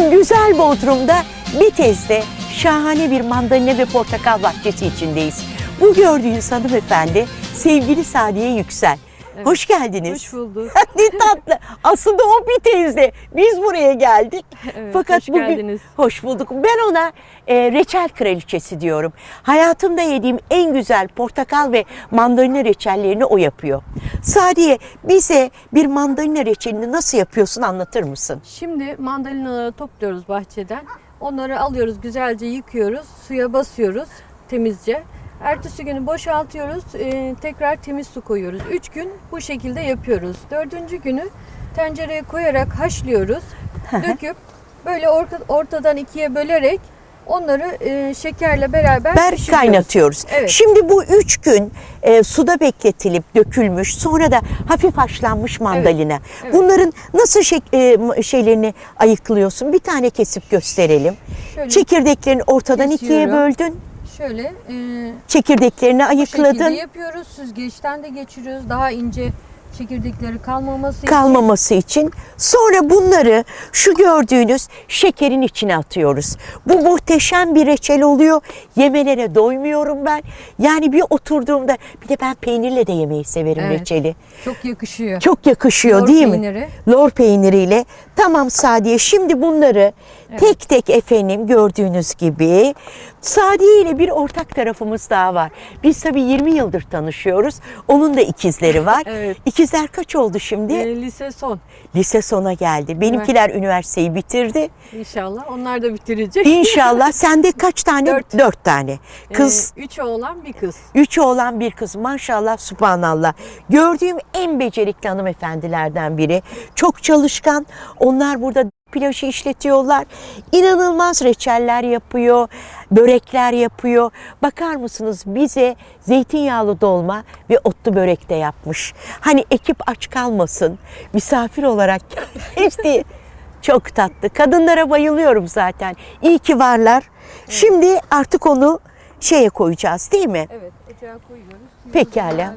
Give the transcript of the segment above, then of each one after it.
Efendim güzel Bodrum'da Bitez'de şahane bir mandalina ve portakal bahçesi içindeyiz. Bu gördüğünüz hanımefendi sevgili Sadiye Yüksel. Hoş geldiniz. Hoş bulduk. ne tatlı. Aslında o Bitez'de. Biz buraya geldik. Evet, Fakat hoş bugün geldiniz. hoş bulduk. Ben ona e, reçel kraliçesi diyorum. Hayatımda yediğim en güzel portakal ve mandalina reçellerini o yapıyor. Sadiye bize bir mandalina reçelini nasıl yapıyorsun anlatır mısın? Şimdi mandalinaları topluyoruz bahçeden. Onları alıyoruz, güzelce yıkıyoruz, suya basıyoruz temizce. Ertesi günü boşaltıyoruz, e, tekrar temiz su koyuyoruz. Üç gün bu şekilde yapıyoruz. Dördüncü günü tencereye koyarak haşlıyoruz. Döküp böyle orta- ortadan ikiye bölerek onları e, şekerle beraber Ber kaynatıyoruz. Evet. Şimdi bu üç gün e, suda bekletilip dökülmüş sonra da hafif haşlanmış mandalina. evet. Bunların nasıl şek- e, şeylerini ayıklıyorsun? Bir tane kesip gösterelim. Şöyle Çekirdeklerini ortadan ikiye kesiyorum. böldün. Şöyle e, Çekirdeklerini Bu ayıkladın. yapıyoruz. Süzgeçten de geçiriyoruz. Daha ince çekirdekleri kalmaması için. kalmaması için. Sonra bunları şu gördüğünüz şekerin içine atıyoruz. Bu muhteşem bir reçel oluyor. Yemelere doymuyorum ben. Yani bir oturduğumda bir de ben peynirle de yemeyi severim Evet. reçeli. Çok yakışıyor. Çok yakışıyor Lor değil mi? peyniri. Lor peyniriyle. Tamam Sadiye şimdi bunları tek tek efendim gördüğünüz gibi Sadiye ile bir ortak tarafımız daha var. Biz tabii 20 yıldır tanışıyoruz. Onun da ikizleri var. Evet. İkizler kaç oldu şimdi? E, lise son Lise sona geldi. Benimkiler üniversiteyi bitirdi. inşallah. Onlar da bitirecek. İnşallah sende kaç tane? Dört. Dört tane. Kız, E, üç oğlan bir kız. üç oğlan bir kız. Maşallah, subhanallah. Gördüğüm en becerikli hanımefendilerden biri. Çok çalışkan. Onlar burada plajı işletiyorlar. İnanılmaz reçeller yapıyor, börekler yapıyor. Bakar mısınız bize zeytinyağlı dolma ve otlu börek de yapmış. Hani ekip aç kalmasın, misafir olarak geçti. Çok tatlı. Kadınlara bayılıyorum zaten. İyi ki varlar. Şimdi artık onu şeye koyacağız değil mi? Evet ocağa koyuyoruz. Pekala.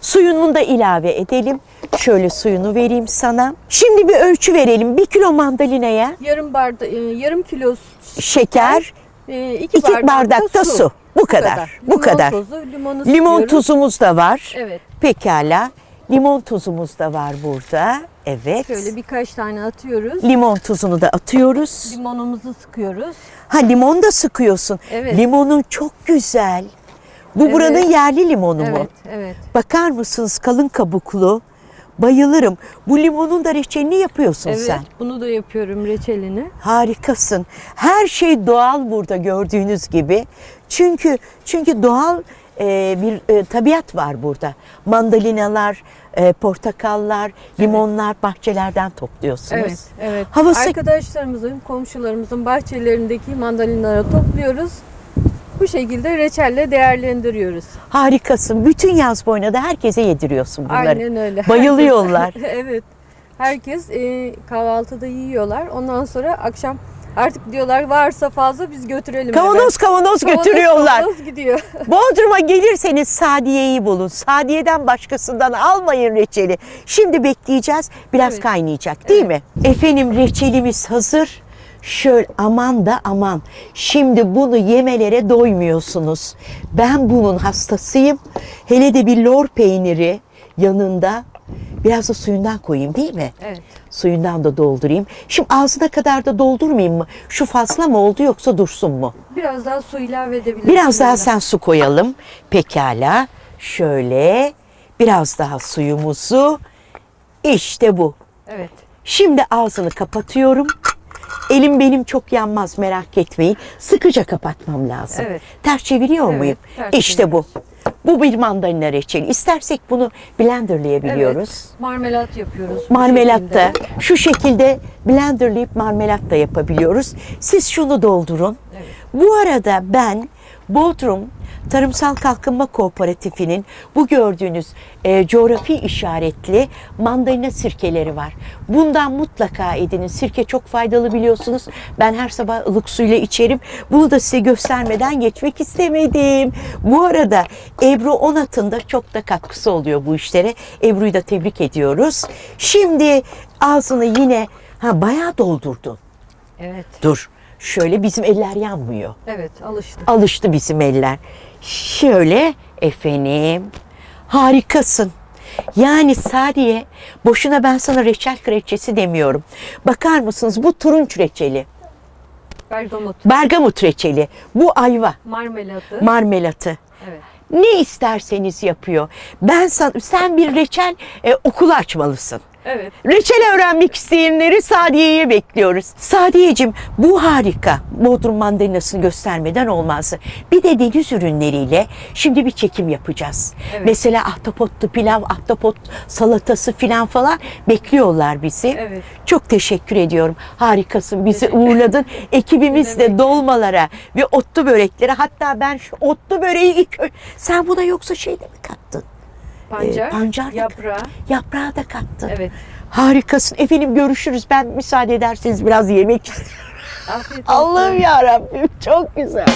Suyunu da ilave edelim. Şöyle suyunu vereyim sana. Şimdi bir ölçü verelim. Bir kilo mandalinaya Yarım bardak, e, yarım kilo şeker, e, iki, iki bardak, da su. Bu kadar. Bu Limon kadar. tozu, limonu Limon sıkıyoruz. tuzumuz da var. Evet. Pekala. Limon tuzumuz da var burada. Evet. Şöyle birkaç tane atıyoruz. Limon tuzunu da atıyoruz. Limonumuzu sıkıyoruz. Ha limon da sıkıyorsun. Evet. Limonun çok güzel. Bu Evet. buranın yerli limonu mu? Evet, evet. Bakar mısınız kalın kabuklu. Bayılırım. Bu limonun da reçelini yapıyorsun Evet, sen. bunu da yapıyorum reçelini. Harikasın. Her şey doğal burada gördüğünüz gibi. Çünkü çünkü doğal e, bir e, tabiat var burada. Mandalinalar, e, portakallar, limonlar bahçelerden topluyorsunuz. Evet, evet. Havası Arkadaşlarımızın, komşularımızın bahçelerindeki mandalinaları topluyoruz. Bu şekilde reçelle değerlendiriyoruz. harikasın. Bütün yaz boyunca da herkese yediriyorsun bunları. Aynen öyle. Bayılıyorlar. evet. Herkes e, kahvaltıda yiyorlar. Ondan sonra akşam artık diyorlar varsa fazla biz götürelim. Kavanoz kavanoz Kavanoz, götürüyorlar. kavanoz gidiyor. Bodrum'a gelirseniz Sadiye'yi bulun. Sadiye'den başkasından almayın reçeli. Şimdi bekleyeceğiz. Biraz Evet. kaynayacak değil mi? Efendim reçelimiz hazır. Şöyle aman da aman. Şimdi bunu yemelere doymuyorsunuz. Ben bunun hastasıyım. Hele de bir lor peyniri yanında. Biraz da suyundan koyayım değil mi? Evet. Suyundan da doldurayım. Şimdi ağzına kadar da doldurmayayım mı? Şu fazla mı oldu yoksa dursun mu? Biraz daha su ilave edebiliriz. Biraz daha sen su koyalım. Pekala. Şöyle biraz daha suyumuzu. İşte bu. Evet. Şimdi ağzını kapatıyorum. Elim benim çok yanmaz merak etmeyin. Sıkıca kapatmam lazım. Evet. Ters çeviriyor Evet, muyum? ters işte bu. Bu bir mandalina reçeli. İstersek bunu blenderlayabiliyoruz. Evet. Marmelat yapıyoruz. Marmelatta şekilde. şu şekilde blenderlayıp marmelat da yapabiliyoruz. Siz şunu doldurun. Evet. Bu arada ben Bodrum Tarımsal Kalkınma Kooperatifi'nin bu gördüğünüz e, coğrafi işaretli mandalina sirkeleri var. Bundan mutlaka edinin. Sirke çok faydalı biliyorsunuz. Ben her sabah ılık suyla içerim. Bunu da size göstermeden geçmek istemedim. Bu arada Ebru Onat'ın da çok da katkısı oluyor bu işlere. Ebru'yu da tebrik ediyoruz. Şimdi ağzını yine ha bayağı doldurdun. Evet. Dur. Şöyle bizim eller yanmıyor. Evet alıştı. Alıştı bizim eller. Şöyle efendim. Harikasın. Yani Sadiye boşuna ben sana reçel kraliçesi demiyorum. Bakar mısınız bu turunç reçeli, Bergamot, bergamot reçeli, bu ayva, marmelatı. marmelatı. evet. Ne isterseniz yapıyor. Ben san, sen bir reçel e, okulu açmalısın. Evet. Reçel öğrenmek isteyenleri Sadiye'ye bekliyoruz. Sadiyeciğim bu harika. Bodrum mandalinasını göstermeden olmaz. Bir de deniz ürünleriyle şimdi bir çekim yapacağız. Evet. Mesela ahtapotlu pilav, ahtapot salatası filan falan bekliyorlar bizi. Evet. Çok teşekkür ediyorum. Harikasın. Bizi uğurladın. Ekibimiz de dolmalara ve otlu böreklere hatta ben şu otlu böreği ilk sen buna yoksa şey de mi kattın? Pancar, Ee, pancar da- yaprağı. Yaprağı da kattın. Evet. Harikasın. Efendim görüşürüz. Ben müsaade ederseniz biraz yemek istiyorum. Allah'ım ya Rabbim çok güzel.